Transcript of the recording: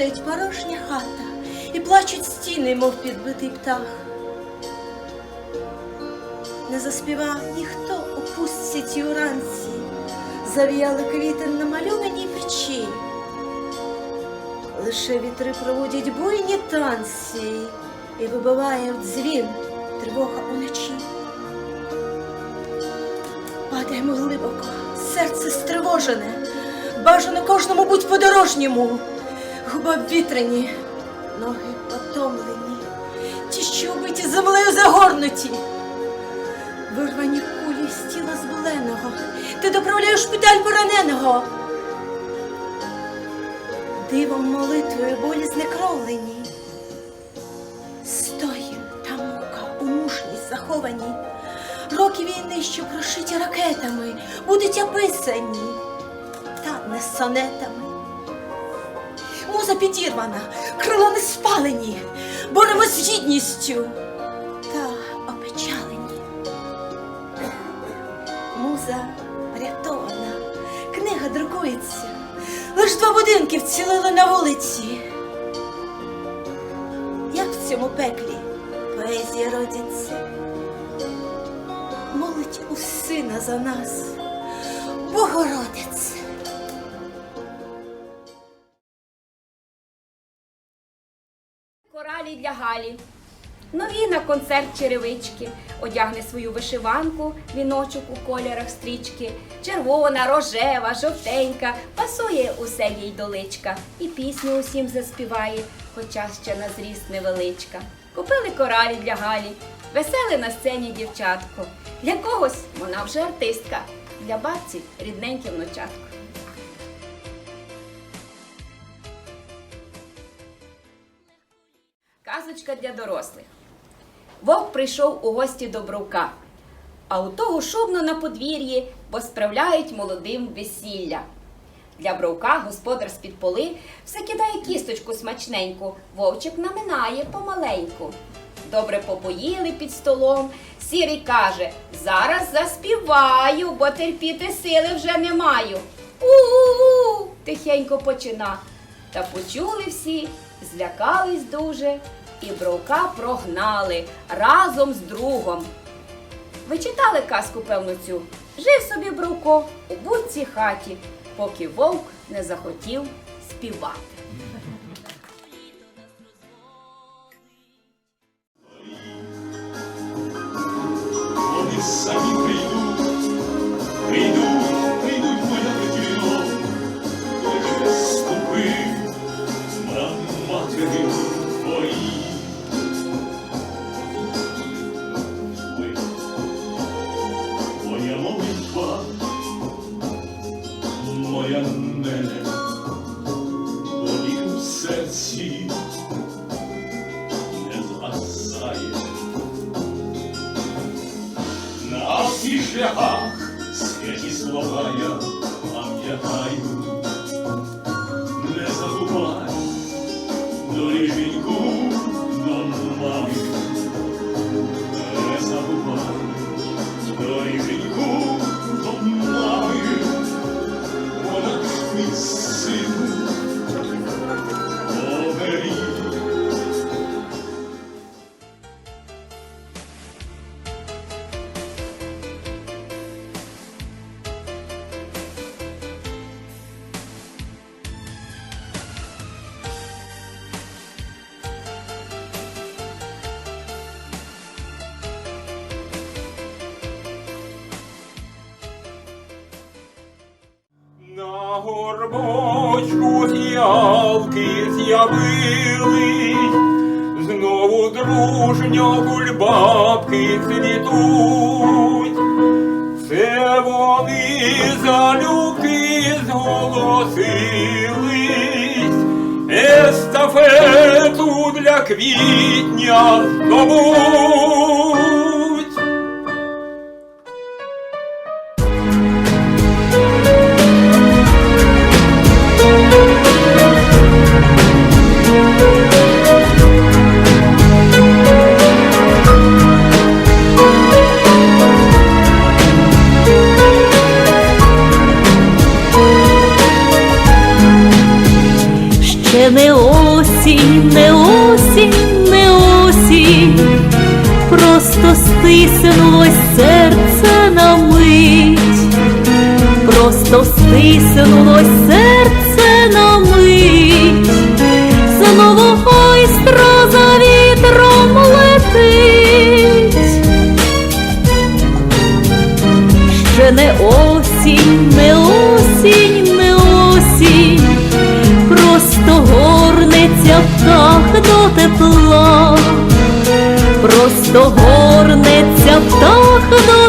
стоїть порожня хата, і плачуть стіни, мов підбитий птах. Не заспіва ніхто у пустці ті уранці, завіяли квіти на мальованій печі. Лише вітри проводять буйні танці, і вибиває в дзвін тривога уночі. Падаємо глибоко, серце стривожене, бажано кожному будь подорожньому, губа вітряні, ноги потомлені, ті, що вбиті землею загорнуті. Вирвані кулі з тіла зболеного, ти доправляєш шпиталь пораненого. Дивом молитвою болі знекровлені. Стоїм та мука у мужність заховані. Роки війни, що прошиті ракетами, будуть описані, та не сонетами. Муза підірвана, крила не спалені, боремо з гідністю. Та опечалені. Муза врятована, книга друкується, лиш два будинки вцілили на вулиці. Як в цьому пеклі поезія родиться, молить у сина за нас, Богородице. Галі. Нові на концерт черевички. Одягне свою вишиванку, віночок у кольорах стрічки. Червона, рожева, жовтенька, пасує усе їй доличка. І пісню усім заспіває, хоча ще на зріст невеличка. Купили коралі для Галі, веселе на сцені дівчатко. Для когось вона вже артистка, для бабці рідненьке внучатко. Казочка для дорослих. Вовк прийшов у гості до Бровка, а у того шумно на подвір'ї, бо справляють молодим весілля. Для Бровка господар з-під поли все кидає кісточку смачненьку, вовчик наминає помаленьку. Добре попоїли під столом. Сірий каже: Зараз заспіваю, бо терпіти сили вже не маю. У-у-у, тихенько почина. Та почули всі, злякались дуже, і бровка прогнали разом з другом. Ви читали казку, певно, цю? Жив собі Бровко у будці хаті, поки вовк не захотів співати. Вони самі прийдуть, прийдуть, прийдуть моя дитино, лише ступи на матері твої. Slovaya, Amca Tayyum горбочку з ялки з'явились, знову дружньо кульбабки цвітуть. Це вони залюбки зголосились, естафету для квітня здобуть. Просто стиснулось серце на мить, просто стиснулось серце на мить, знову ойстро за вітром летить. Ще не осінь, не осінь, не осінь, просто горнеться птах до тепла, просто горнеться птах